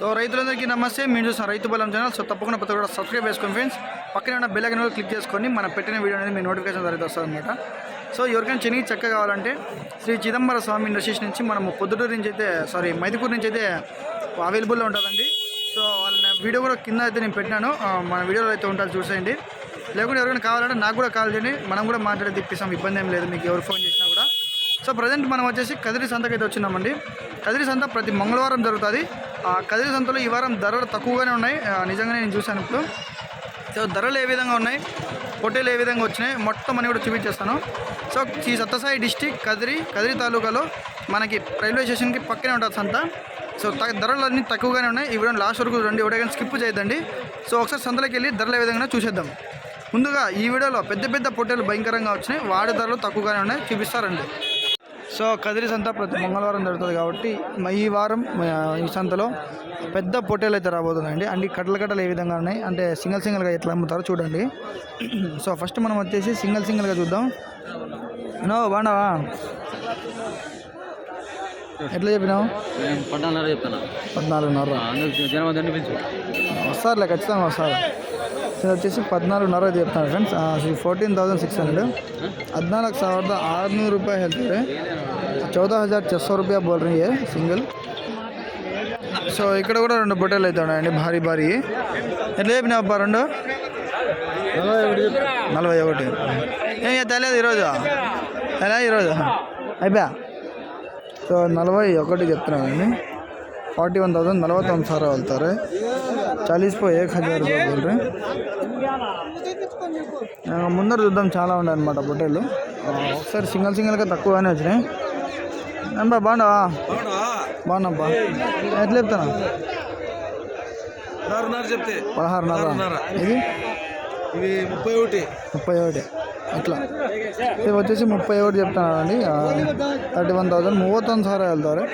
So రైతులందరికీ నమస్తే. మీరు చూసిన రైతు బలం ఛానల్. సో తప్పకుండా ప్రతి కూడా సబ్స్క్రైబ్ చేసుకోండి ఫ్రెండ్స్ పక్కన ఉన్న బెల్ ఐకన్ క్లిక్ చేసుకొని మనం పెట్టిన వీడియో అనేది మీ నోటిఫికేషన్ ద్వారా వస్తుంది అనమాట సో ఎవరికైనా చెనిగి చెక్క కావాలంటే శ్రీ చిదంబర స్వామి ఇండస్ట్రీస్ నుంచి మనము పొద్దుటూరు నుంచి అయితే సారీ మైదుకూరు నుంచి అయితే అవైలబుల్లో ఉంటుందండి. సో వాళ్ళ వీడియో కూడా కింద అయితే నేను పెట్టినాను. మన వీడియోలో అయితే ఉంటుంది చూసేయండి. లేకుంటే ఎవరికైనా కావాలంటే నాకు కూడా కాల్ చేయండి. మనం కూడా మాట్లాడి తిప్పిస్తాం. ఇబ్బంది ఏం లేదు. మీకు ఎవరు ఫోన్ చేసినా కూడా. సో ప్రజెంట్ మనం వచ్చేసి కదిరి సంతకైతే అయితే వచ్చినామండి. కదిరి సంత ప్రతి మంగళవారం జరుగుతుంది. కదిరి సంతలో ఈ వారం ధరలు తక్కువగానే ఉన్నాయి. నిజంగానే నేను చూశాను ఇప్పుడు. సో ధరలు ఏ విధంగా ఉన్నాయి? పొట్టేలు ఏ విధంగా వచ్చినాయి? మొత్తం అని కూడా చూపించేస్తాను సో ఈ సత్తసాయి డిస్టిక్ కదిరి కదిరి తాలూకాలో మనకి రైల్వే స్టేషన్కి పక్కనే ఉంటుంది సంత. సో త- ధరలు అన్నీ తక్కువగానే ఉన్నాయి. ఈ వీడియో లాస్ట్ వరకు రండి ఎవరైనా స్కిప్ చేయొద్దండి. సో ఒకసారి సంతలోకి వెళ్ళి ధరలు ఏ విధంగా చూసేద్దాం. ముందుగా ఈ వీడియోలో పెద్ద పెద్ద పొట్టేలు భయంకరంగా వచ్చినాయి. వాడి ధరలు తక్కువగానే ఉన్నాయి. చూపిస్తారండి. సో కదిరి సంత ప్రతి మంగళవారం జరుగుతుంది కాబట్టి ఈ వారం ఈ సంతలో పెద్ద పొట్టేలు అయితే రాబోతున్నాయండి. అండి కట్టలు కట్టలు ఏ విధంగా ఉన్నాయి? అంటే సింగిల్ సింగిల్గా ఎట్లా అమ్ముతారో చూడండి. సో ఫస్ట్ మనం వచ్చేసి సింగిల్ సింగిల్గా చూద్దాం. నో బాగున్నావా? ఎట్లా చెప్పినావు? చెప్తాను పద్నాలుగున్నర దండిపించు వస్తారులే ఖచ్చితంగా వస్తారు. ఇది వచ్చేసి పద్నాలుగున్నర అయితే చెప్తాను friends. Fourteen thousand six hundred ಹದಿನಾಲ್ಕು ಸಾವಿರದ ಆರುನೂರು ರೂಪಾಯಿ ಹೇಳ್ತಾರೆ ಚೌದ ಹಜಾರ್ ಚೌಸೋ ರೂಪಾಯಿ ಬೋಲ್ರಿ సింగిల్. సో ఇక్కడ కూడా రెండు బొట్టెలు అయితే ఉన్నాయండి భారీ భారీ. ఎట్లా చెప్పినా అబ్బా రెండు? నలభై ఒకటి. ఏం తెలియదు ఈరోజు? ఎలా ఈరోజు? అయిపోయా? సో నలభై ఒకటి చెప్తున్నానండి. ఫార్టీ వన్ థౌసండ్ నలభై తొమ్మిది సార్ వెళ్తారు. చాలీస్ పో ఏక్ హజార్ రూపాయలు బోల్ రहे ఆ, ముందర చూద్దాం చాలా ఉన్నాయి అనమాట పొట్టేళ్ళు ఒకసారి సింగిల్ సింగిల్గా తక్కువగానే వచ్చినాయి ఏం బా బాగున్నావా బాగున్నాబ్బా ఎట్లా చెప్తానా ఆరున్నర చెప్తే పదహారున్నర ఇది ఇవి ముప్పై ఒకటి ముప్పై ఒకటి అట్లా. ఇది వచ్చేసి ముప్పై ఒకటి చెప్తానండి థర్టీ వన్ థౌసండ్. మూవత్తొంది సార్ వెళ్తారు.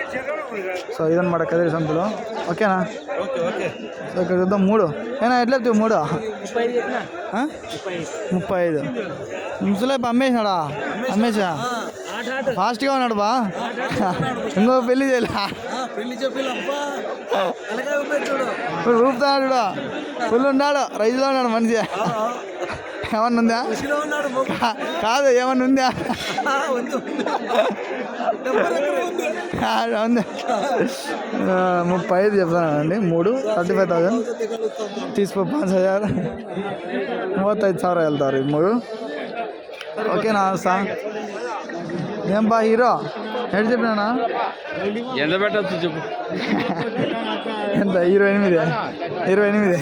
సో ఇదన్నమాట కదిరి సంతలో. ఓకేనా? సో ఇక్కడ చూద్దాం. మూడు. ఏనా ఎట్లా చెప్తావు? మూడు? ముప్పై ఐదు. ముసలే అమ్మేసినాడా? అమ్మేసా ఫాస్ట్గా ఉన్నాడు బా. ఇంకో పెళ్ళి చేయలే. రూపుతాడు ఫుల్ ఉన్నాడు. రైతులో ఉన్నాడు మంచిగా ఏమన్నా ఉందా కాదు ఏమన్నా ఉందా ఉంది. ముప్పై ఐదు చెప్తానండి మూడు థర్టీ ఫైవ్ థౌసండ్. తీసుకో పాంచ్ హజార్. మూవತ್ತైదు ಸಾವಿರ ಹೇಳ್ತಾರೆ ಮೂರು మూడు. ఓకేనా సార్ ఏం బా హీరో? ఎటు చెప్పినా ఎంత పెట్టచ్చు చెప్పు. ఎంత? ఇరవై ఎనిమిది. ఇరవై ఎనిమిది.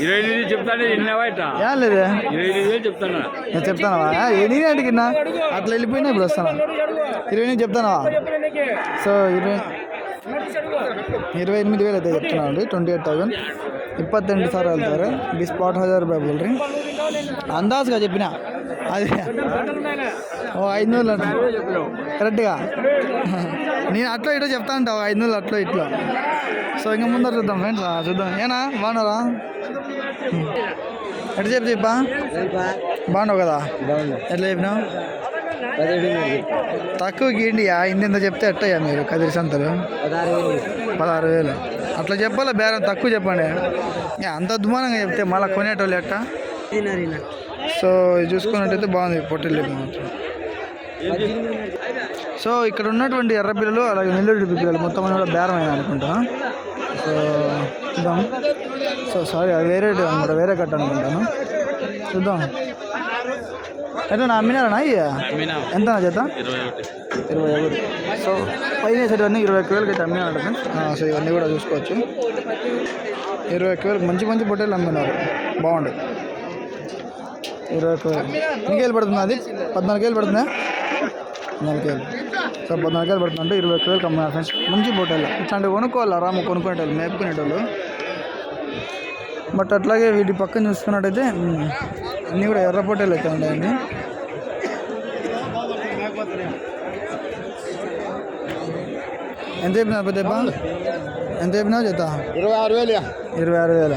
ఇరవై ఎనిమిది చెప్తాను చెప్తానవా? ఎనిమిది అడిగినా? అట్లా వెళ్ళిపోయినా ఇప్పుడు వస్తాను? ఇరవై ఎనిమిది చెప్తానా సో ఇరవై ఇరవೈ ఎనిమిది వేలు అయితే చెప్తున్నాను అండి ట్వంటీ ఎయిట్ థౌసండ్ ಇಪ್ಪತ್ತೆಂಟು ಸಾವಿರ ಹೇಳ್ತಾರೆ ಬಿ ಸ್ಪಾಟ್ హజార్ ರೂಪಾಯಿ ಬಿಲ್ರಿ అందాజ్గా చెప్పిన. అది. ఓ ఐదు నూరు అట్లా కరెక్ట్గా. నేను అట్లా ఇటో చెప్తా ఉంటావు ఐదు నూరు అట్లా ఇట్లా. సో ఇంకా ముందర చూద్దాం ఫ్రెండ్స్ చూద్దాం. ఏనా బాగున్నారా? ఎట్లా చెప్పి చెప్పా బాగున్నావు కదా? ఎట్లా చెప్పినావు? తక్కువ ఇండియా ఇంత చెప్తే ఎట్టయ్యా మీరు కదిరి సంతలు. పదహారు వేలు. అట్లా చెప్పాలా బేరం తక్కువ చెప్పండి. అంత అద్మానంగా చెప్తే మళ్ళీ కొనేటోళ్ళు ఎట్టా? సో ఇది చూసుకున్నట్టయితే బాగుంది పొట్టెలు మాత్రం. సో ఇక్కడ ఉన్నటువంటి ఎర్ర పిల్లలు అలాగే నెల్లూరు పిల్లలు మొత్తం అన్ని కూడా బేరం అయినా అనుకుంటా. సో చూద్దాం. సో సారీ అది వేరే అనమాట వేరే కట్ట అనుకుంటాను. చూద్దాం. ఎట్లా నా అమ్మినారా ఇయ్య? ఎంత నా చేత ఇరవై ఒకటి. సో పైన వేసేటవన్నీ ఇరవై ఒక్క వేలకి అయితే అమ్మినాడు ఫ్రెండ్స్. సో ఇవన్నీ కూడా చూసుకోవచ్చు. ఇరవై ఒక్క వేలకు మంచి మంచి పొట్టేలు అమ్మినారు. బాగుండు ఇరవై వేలు ఎన్ని వేలు పడుతుంది అది? పద్నాలుగు వేలు పడుతుందా పద్నాలుగు వేలు సో పద్నాలుగు వేలు పడుతుంది అంటే ఇరవై ఒక్క వేలకు అమ్మినారు ఫ్రెండ్స్ మంచి పొట్టేలు ఇట్లాంటివి కొనుక్కోవాలి? రాము కొనుక్కునేటోళ్ళు మేపుకునేటోళ్ళు. బట్ అట్లాగే వీటి పక్కన చూసుకున్నట్టయితే అన్నీ కూడా ఎర్ర పొట్టేలు అయితే ఉన్నాయండి. ఎంత చెప్పినావు పెద్దప్ప? ఎంత చెప్పినావు చేత ఇరవై ఆరు వేలు ఇరవై ఆరు వేల?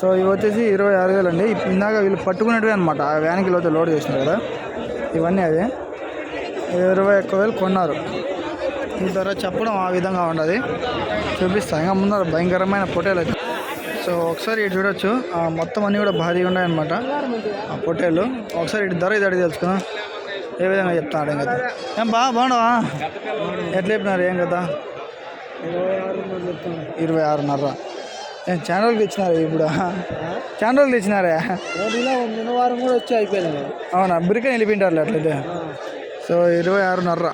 సో ఇవి వచ్చేసి ఇరవై ఆరు వేలు అండి. ఇందాక వీళ్ళు పట్టుకునేటివి అనమాట ఆ వ్యాన్కి లోతే లోడ్ చేసినారు కదా. ఇవన్నీ అవి. ఇరవై ఒక్క వేలు కొన్నారు. ఈ ధర చెప్పడం ఆ విధంగా ఉండదు చూపిస్తా. ఇంకా ముందర భయంకరమైన పొటేలు అయితే. సో ఒకసారి ఇటు చూడొచ్చు. ఆ మొత్తం అన్నీ కూడా భారీగా ఉన్నాయన్నమాట ఆ పొటేలు. ఒకసారి ఇటు ధర ఇది అడిగి తెలుసుకుందాం. ఏ విధంగా చెప్తాను ఏం కదా ఏం బా బాగుండవా ఎట్లా చెప్పినారు? ఏం కదా? ఇరవై ఆరున్నర. ఏం ఛానల్కి ఇచ్చినారా ఇప్పుడు ఛానల్కి ఇచ్చినారా నిన్న వారం కూడా వచ్చి అయిపోయింది అవునా బిరికని వెళ్ళిపోయింటారు అట్లయితే ಸೊ ಇರುವೆ ಆರುನೂರ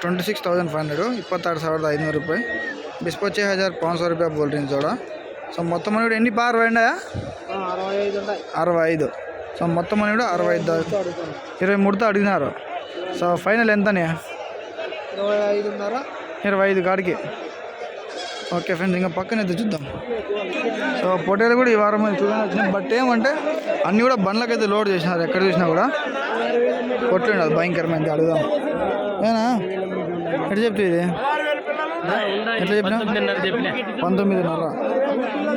twenty six thousand five hundred ಇಪ್ಪತ್ತಾರು ಸಾವಿರದ ಐನೂರು ರೂಪಾಯಿ ಬಿಸ್ಪಚ್ಚೆ ಹಜಾರ್ ಪಾಂಚ್ ಸौ ರೂಪಾಯಿ ಬೋಲ್ ರೀ ಜೋಡ సో మొత్తం అని కూడా ఎన్ని పారు పోయిండా అరవై ఐదు ఉన్నాయి అరవై ఐదు సో మొత్తం అని కూడా అరవై ఐదు దాకా ఇరవై మూడుతో అడిగినారు సో ఫైనల్ ఎంతనే ఇరవై ఐదున్నర ఇరవై ఐదు కాడికి ఓకే ఫ్రెండ్స్ ఇంకా పక్కన అయితే చూద్దాం సో పొటేలు కూడా ఈ వారం చూడండి వచ్చినాయి బట్ ఏమంటే అన్నీ కూడా బండ్లకైతే లోడ్ చేసినారు ఎక్కడ చూసినా కూడా కొట్లండి అది భయంకరమైంది అడుగుదాం ఏనా ఎట్లా చెప్తే ఇది ఎట్లా చెప్పినా పంతొమ్మిదిన్నర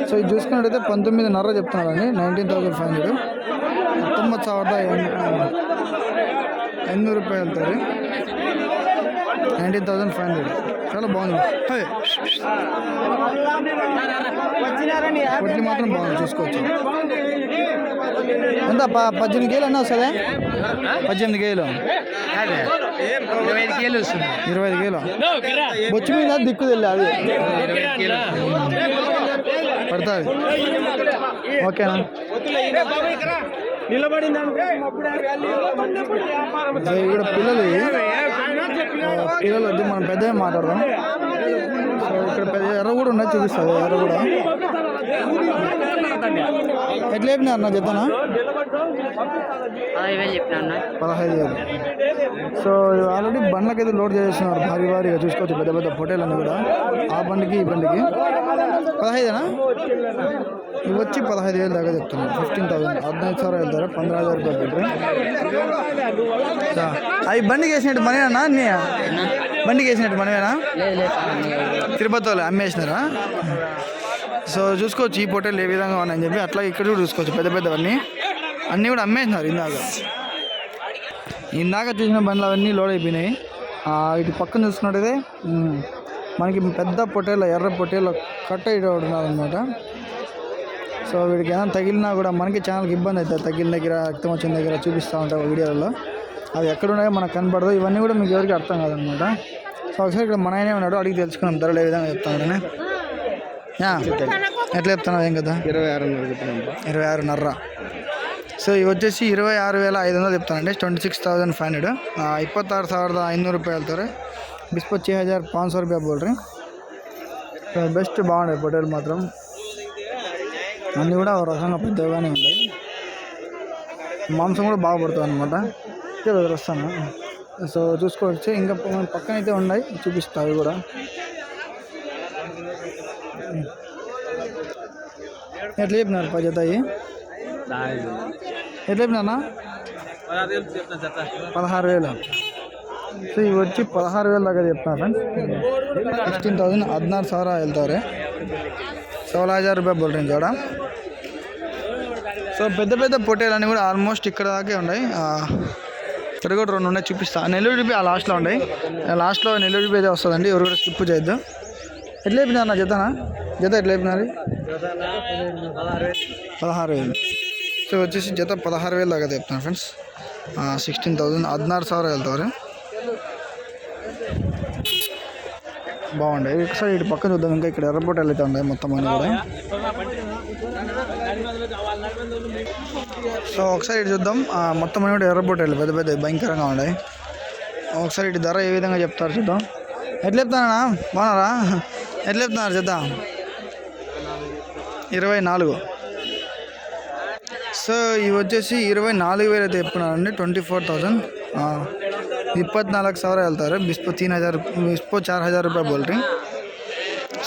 సో ఇది చూసుకున్నట్టయితే పంతొమ్మిదిన్నర చెప్తున్నారండి నైన్టీన్ థౌసండ్ ఫైవ్ హండ్రెడ్ ಹತ್ತೊಂಬತ್ತು ಸಾವಿರದ ఎనిమిది రూపాయలు వెళ్తారు నైన్టీన్ థౌసండ్ ఫైవ్ హండ్రెడ్ చాలా బాగుంది. హే. కొట్లు మాత్రం బాగుంది చూసుకోవచ్చు. ఎంత పద్దెనిమిది కేలు అన్నా వస్తుందా పద్దెనిమిది కేలు ఇరవై ఐదు కేలు వస్తుంది. ఇరవై ఐదు కేలు బొచ్చు మీద దిక్కు తెల్ల అది. పడుతుంది. ఓకేనా? నిలబడింది సో ఇక్కడ పిల్లలు ఈరోజు పిల్లలు వద్దు మనం పెద్ద మాట్లాడదాం. సో ఇక్కడ పెద్ద ఎర్ర కూడా ఉన్నాయి చూపిస్తుంది ఎర్ర కూడా. ఎట్లా చెప్పినా అన్న చెప్తానా? పదహైదు వేలు సో ఆల్రెడీ బండ్లకి అయితే లోడ్ చేసేస్తున్నారు భారీ భారీగా చూసుకోవచ్చు పెద్ద పెద్ద పొటేలన్నీ కూడా. ఆ బండికి ఈ బండికి. పదహైదేనా? ఇవి వచ్చి పదహైదు వేలు దాకా చెప్తున్నాను. Fifteen thousand. పద్నాలుగు సార్ వెళ్తారా? పంద్రహ హజారు రూపాయలు అవి బండికి వేసినట్టు మనీనా నీ బండికి వేసినట్టు మనమేనా? తిరుపతి వాళ్ళు అమ్మేసినారా? సో చూసుకోవచ్చు ఈ పొటేలు ఏ విధంగా ఉన్నాయని చెప్పి. అట్లా ఇక్కడ కూడా చూసుకోవచ్చు పెద్ద పెద్దవన్నీ. అన్నీ కూడా అమ్మేసినారు ఇందాక. ఇందాక చూసిన బండ్లు అవన్నీ లోడ్ అయిపోయినాయి. ఇటు పక్కన చూసుకున్నట్టయితే మనకి పెద్ద పొట్టేలు ఎర్ర పొట్టేలు కట్ట ఇటు ఉన్నారు అనమాట సో వీడికి ఏమైనా తగిలినా కూడా మనకి ఛానల్కి ఇబ్బంది అవుతుంది. తగిలిన దగ్గర రక్తం వచ్చిన దగ్గర చూపిస్తూ ఉంటాం వీడియోలలో. అవి ఎక్కడ ఉన్నాయో మనకు కనపడదు ఇవన్నీ కూడా మీకు ఎవరికి అర్థం కాదనమాట సో ఒకసారి ఇక్కడ మన ఆయనే ఉన్నాడు. అడిగి తెలుసుకున్నాం ధరలు ఏ విధంగా చెప్తాను ఎట్లా చెప్తున్నావు? ఏం కదా ఇరవై ఆరున్నర ఇరవై ఆరున్నర. సో ఇవి వచ్చేసి ఇరవై ఆరు వేల ఐదు వందలు చెప్తానండి. Twenty six thousand five hundred ಇಪ್ಪತ್ತಾರು ಸಾವಿರದ ಐನೂರು బిస్పో చే హజార్ ಹಜಾರ್ సో రూపాయ బోల్ బోల్ರಿ బెస్ట్ బాగుండే పొటేలు మాత్రం. అన్నీ కూడా రకంగా పెద్దగానే ఉన్నాయి. మాంసం కూడా బాగా పడుతుంది అనమాట వస్తాను. సో చూసుకోవచ్చు. ఇంకా పక్కన అయితే ఉన్నాయి. చూపిస్తా అవి కూడా. ఎట్లా చెప్పినారు పది ఎట్లా చెప్పినా పదహారు వేలు సో ఇవి వచ్చి పదహారు వేలు దాకా చెప్తున్నా ఫ్రెండ్స్ ఫిఫ్టీన్ థౌసండ్ ಹದಿನಾರು ಸಾವಿರ ಹೇಳ್ತಾರೆ సోలా హజార్ రూపాయలు బోల్ రేంజ్ కూడా సో పెద్ద పెద్ద పొట్టేలన్నీ కూడా ఆల్మోస్ట్ ఇక్కడ దాకే ఉన్నాయి ఆ, ఇక్కడ కూడా రెండు ఉన్నాయి చూపిస్తా నెల్లూరు రూపాయి ఆ లాస్ట్లో ఉన్నాయి లాస్ట్లో నెల్లూరు రూపాయి అయితే వస్తుందండి ఎవరు కూడా స్కిప్ చేయొద్దు ఎట్లా చెప్పినారు నా జతనా జత ఎట్లా చెప్పినారు పదహారు వేలు సో వచ్చేసి జత పదహారు వేలు దాకా చెప్తాను ఫ్రెండ్స్ సిక్స్టీన్ థౌసండ్ ಹದಿನಾರು ಸಾವಿರ వెళ్తారు బాగుండే ఒకసారి ఇటు పక్కన చూద్దాం ఇంకా ఇక్కడ ఎర్రపోటలు అయితే ఉన్నాయి మొత్తం అన్ని కూడా సో ఒకసారి ఇటు చూద్దాం ఆ, మొత్తం అన్ని కూడా ఎర్రపోటలు పెద్ద పెద్ద భయంకరంగా ఉన్నాయి ఒకసారి ఇటు ధర ఏ విధంగా చెప్తారు చూద్దాం ఎట్లా చెప్తానా బాగున్నారా ఎట్లా చెప్తున్నారు చూద్దాం ఇరవై నాలుగు సో ఇవి వచ్చేసి ఇరవై నాలుగు వేలు అయితే చెప్తున్నారండి ట్వంటీ ఫోర్ థౌజండ్ ಇಪ್ಪತ್ನಾಲ್ಕು ಸಾವಿರ ಹೇಳ್ತಾರೆ ಬಿಸ್ಪೋ ತೀನ್ ಹಜಾರ್ బిస్పో చార్ హజార్ రూపాయలు బోల్రీ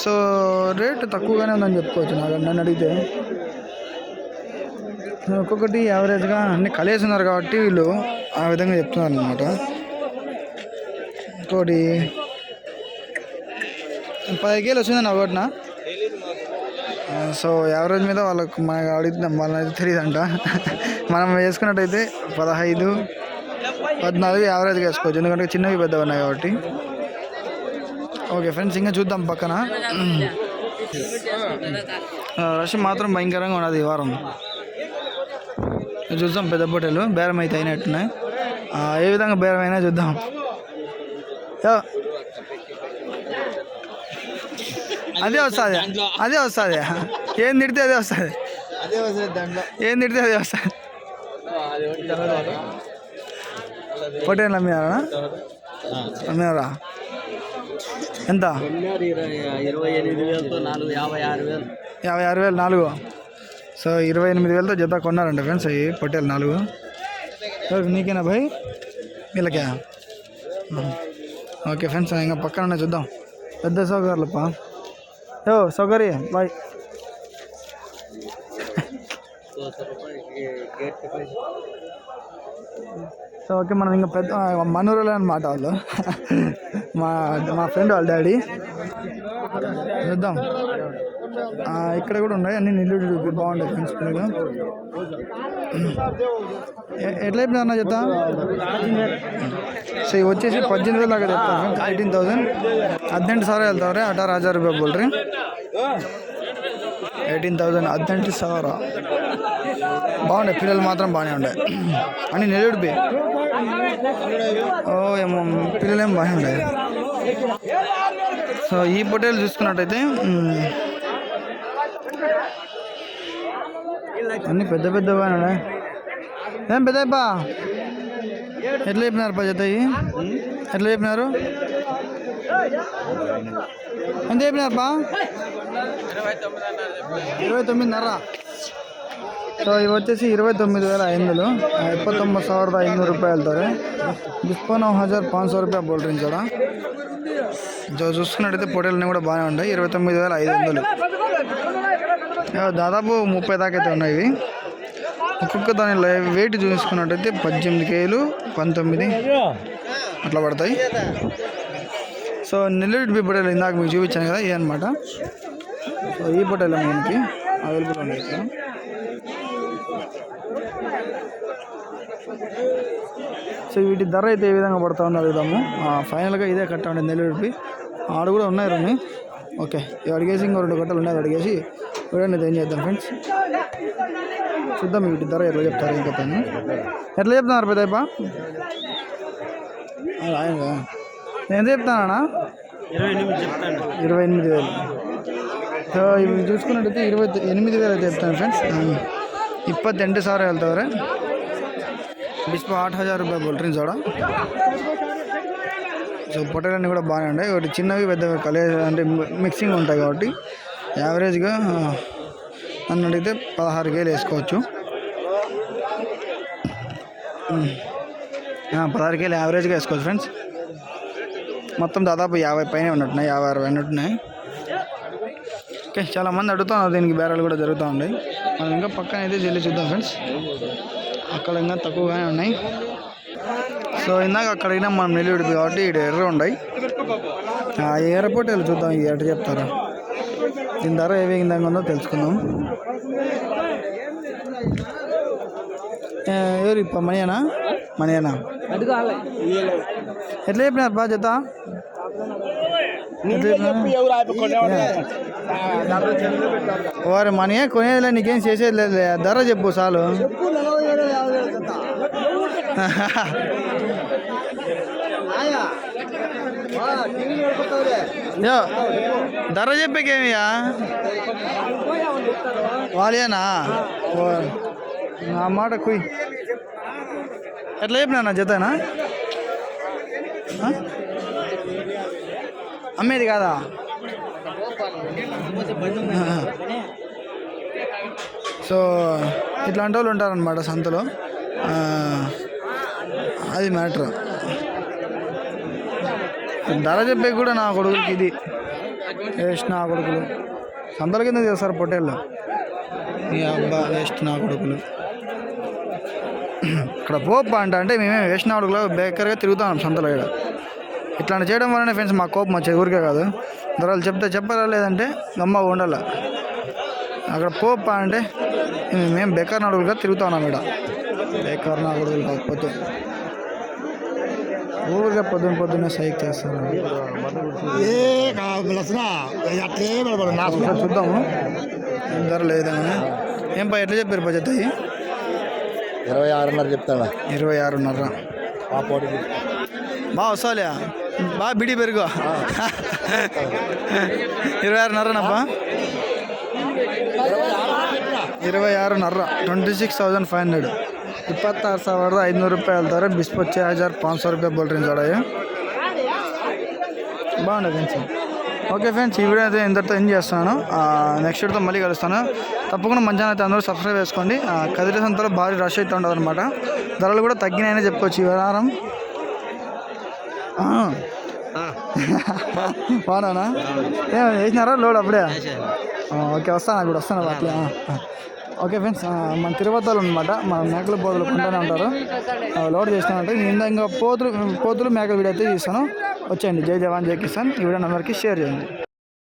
సో రేట్ తక్కువగానే ఉందని చెప్పుకోవచ్చు నాకు నన్ను అడిగితే ఒక్కొక్కటి యావరేజ్గా అన్ని కలిసి ఉన్నారు కాబట్టి వీళ్ళు ఆ విధంగా చెప్తున్నారు అనమాట ఇంకోటి పది కేలు వచ్చిందని ఒకటినా సో యావరేజ్ మీద వాళ్ళకు మనకు అడుగుతున్నాం వాళ్ళని అంట మనం వేసుకున్నట్టయితే పదహైదు పద్నాలుగు యావరేజ్గా వేసుకోవచ్చు. ఎందుకంటే చిన్నవి పెద్దవి ఉన్నాయి కాబట్టి. ఓకే ఫ్రెండ్స్ ఇంకా చూద్దాం పక్కన. రష్ మాత్రం భయంకరంగా ఉన్నది ఈ వారం. చూద్దాం పెద్ద పొట్టెలు బేరం అయితే అయినట్టున్నాయి. ఏ విధంగా బేరం అయినా చూద్దాం. అదే వస్తుంది. అదే వస్తుంది. ఏం తిడితే అదే వస్తుంది. అదే వస్తుంది దాంట్లో. ఏం తిడితే అదే వస్తుంది. పొట్టేలు అమ్మినారా? అమ్మినారా? ఎంత? ఇరవై ఎనిమిది వేలతో నాలుగు యాభై ఆరు వేలు. యాభై ఆరు వేలు నాలుగు. సో ఇరవై ఎనిమిది వేలతో జత కొన్నారంట ఫ్రెండ్స్ అవి పొట్టేలు నాలుగు. నీకేనా భాయ్? వీళ్ళకే ఓకే ఫ్రెండ్స్ ఇంకా పక్కన చూద్దాం. పెద్ద సౌకర్యాలప్ప యో సౌకర్య బాయ్. సో ఓకే మనం ఇంకా పెద్ద మనూరులో అనమాట వాళ్ళు. మా మా ఫ్రెండ్ వాళ్ళ డాడీ. చూద్దాం. ఇక్కడ కూడా ఉన్నాయి అన్ని నిల్లు బాగుంటాయి ఫ్రెండ్స్ ఎట్లా చెప్పినా అన్న చెప్తా సో ఇవి వచ్చేసి పద్దెనిమిది వేలు దాకా చెప్తాను ఫ్రెండ్స్ ఎయిటీన్ థౌసండ్ ಹದಿನೆಂಟು ಸಾವಿರ ಹೇಳ್ತಾವ್ರೆ ಅಠಾರು ಹಜಾರ್ ರೂಪಾಯಿ ಬೋಲ್ರಿ ఎయిటీన్ థౌజండ్ ಹದಿನೆಂಟು ಸಾವಿರ బాగుండే పిల్లలు మాత్రం బాగానే ఉండే అని నిలుడిపి ఓ ఏమో పిల్లలు ఏం బాగానే ఉండే సో ఈ పొట్టేలు చూసుకున్నట్టయితే అన్ని పెద్ద పెద్దగా ఉన్నాయి ఏం పెద్దప్పా ఎట్లా చెప్పినారు పా జత ఇవి? ఎట్లా చెప్పినారు ఎంత చెప్పినారు బా ఇరవై తొమ్మిదిన్నర సో ఇవి వచ్చేసి ఇరవై తొమ్మిది వేల ఐదు వందలు ಇಪ್ಪತ್ತೊಂಬತ್ತು ಸಾವಿರದ ಐನೂರು ರೂಪಾಯಿ ಹೇಳ್ತಾರೆ డిస్కౌంట్ హజార్ పాంచ్ సో రూపాయ బోల్ రింగ్ కూడా సో చూసుకున్నట్టయితే పొటేలన్నీ కూడా బాగానే ఉన్నాయి ఇరవై తొమ్మిది వేల ఐదు వందలు ఆ, దాదాపు ముప్పై దాకా అయితే ఉన్నాయి ఒక్కొక్క దాని వెయిట్ చూసుకున్నట్టయితే పద్దెనిమిది కేలు పంతొమ్మిది అట్లా పడతాయి. సో నెల్లూరు పొటేలు ఇందాక మీకు చూపించాను కదా ఇది అనమాట సో ఈ పొటేలు మనకి అవైలబుల్ ఉన్నాయి ఇక్కడ. సో వీటి ధర అయితే ఏ విధంగా పడుతా ఉందో అడుగుదాము. ఫైనల్గా ఇదే కట్టండి నెల్లూరుపి ఆడ కూడా ఉన్నాయి రెండు ఓకే ఇవి అడిగేసి ఇంకో రెండు గంటలు ఉన్నాయి అడిగేసి వీడియో ఏం చేద్దాం ఫ్రెండ్స్ చూద్దాం వీటి ధర ఎట్లా చెప్తారు ఇంకా పైన. ఎట్లా చెప్తున్నారు పెద్దప్ప ఆయన నేను చెప్తానా. ఇరవై ఎనిమిది వేలు. సో ఇవి చూసుకున్నట్టయితే ఇరవై ఎనిమిది వేలు అయితే చెప్తాను ఫ్రెండ్స్ ఇప్పత్తెంటు సార్ వెళ్తావరే. బిస్ ఆట్ హజార్ రూపాయ బోల్ట్రీన్స్ అవడా సో పొటాటోలన్నీ కూడా బాగానే ఉన్నాయి. ఒకటి చిన్నవి పెద్దవి కలే అంటే మిక్సింగ్ ఉంటాయి కాబట్టి యావరేజ్గా నన్ను అడిగితే పదహారు కేలు వేసుకోవచ్చు. పదహారు కేలు యావరేజ్గా వేసుకోవచ్చు ఫ్రెండ్స్. మొత్తం దాదాపు యాభై పైన ఉన్నట్టున్నాయి యాభై అరవై ఉన్నట్టున్నాయి ఓకే చాలా మంది అడుగుతున్నారు దీనికి బేరాలు కూడా జరుగుతూ ఉన్నాయి. మనం ఇంకా పక్కన అయితే చెల్లి చూద్దాం ఫ్రెండ్స్. అక్కడ ఇంకా తక్కువగానే ఉన్నాయి. సో ఇందాక అక్కడ అయినా మనం నిలబడి కాబట్టి ఇక్కడ ఎర్ర ఉన్నాయి ఆ ఎర్రపోటీ వెళ్ళి చూద్దాం ఇది ఎట్ట చెప్తారు? దీని ధర ఏ విధంగా ఉందో తెలుసుకుందాం. ఎవరు ఇప్ప? మనీనా మనీనా ఎట్లా చెప్పినారు? బా జత? ఎట్లా చెప్పినారు? వారు మనయే కొనేదిలే నీకేం చేసేది లేదు ధర చెప్పు చాలు. ధర చెప్పేకేమియా వాళ్ళేనా ఓ, నా మాట కుయ్. ఎట్లా చెప్పినా జతనా? అమ్మేది కాదా? సో ఇట్లాంటి వాళ్ళు ఉంటారనమాట సంతలో అది మ్యాటర్. ధర చెప్పే కూడా నా కొడుకులకి ఇది. వేస్ట్ నా కొడుకులు. సంతల కింద చేస్తారు పొట్టేళ్ళు. ఈ అబ్బా వేస్ట్ నా కొడుకులు. ఇక్కడ పోప్ప అంట అంటే మేమే వేస్ట్ నా కొడుకులో బేకర్గా తిరుగుతాం సంతలో ఇక్కడ ఇట్లాంటి చేయడం వల్లనే ఫ్రెండ్స్ మా కోపం వచ్చేది ఊరికే కాదు. ధరలు చెప్తే చెప్పాలా లేదంటే గమ్మ ఉండాల. అక్కడ పోప్ప అంటే మేము బేకార్ నాడుగులుగా తిరుగుతా ఉన్నాం ఇక్కడ బేకార్ నాడుగులు కాకపోతే. ఊరిగా పొద్దున పొద్దున్నే సైక్ చేస్తారు ఏ అట్లే చూద్దాము. ఏం ధర లేదని. ఏం పా ఎట్లా చెప్పారు బడ్జెట్ అయ్యి ఇరవై ఆరున్నర చెప్తాడా? ఇరవై ఆరున్నర. బా వస్తాలే బా బిడి పెరుగు. ఇరవై ఆరున్నరనప్పా ఇరవై ఆరున్నర. Twenty six thousand five hundred. ಇಪ್ಪತ್ತಾರು ಸಾವಿರದ ಐದುನೂರು ರೂಪಾಯಿ ಹೇಳ್ತಾರೆ ಬಿಸ್ಪತ್ ಛೇ ಹಜಾರ್ ಪಾಂಚ್ ಸौ రూపాయ బోల్ రేంజ్ ఆడాయి బాగుంది ఫ్రెండ్స్ ఓకే ఫ్రెండ్స్ ఈ వీడియో అయితే ఇంతటితో ఎండ్ చేస్తున్నాను నెక్స్ట్ వీడియోతో మళ్ళీ కలుస్తాను తప్పకుండా మంచిగా అయితే అందరూ సబ్స్క్రైబ్ చేసుకోండి ఆ, కదిరి సంతలో భారీ రష్ అయితే ఉండదు అనమాట ధరలు కూడా తగ్గినాయని చెప్పుకోవచ్చు ఈ వారం బాగున్నానా ఏం వేసినారా లోడ్ అప్పుడే ఆ, ఓకే వస్తాను ఇప్పుడు వస్తాను అట్లా ఆ, ఆ. ఓకే ఫ్రెండ్స్ మన తిరుపతిలో అనమాట మన మేకల పోతులు కొంటానే ఉంటారు. లోడ్ చేస్తానంటే నేను ఇంకా పోతులు పోతులు మేకల వీడియో అయితే తీస్తాను. వచ్చేయండి. జై జవాన్ జై కిసాన్. ఈ వీడియో అందరికీ షేర్ చేయండి.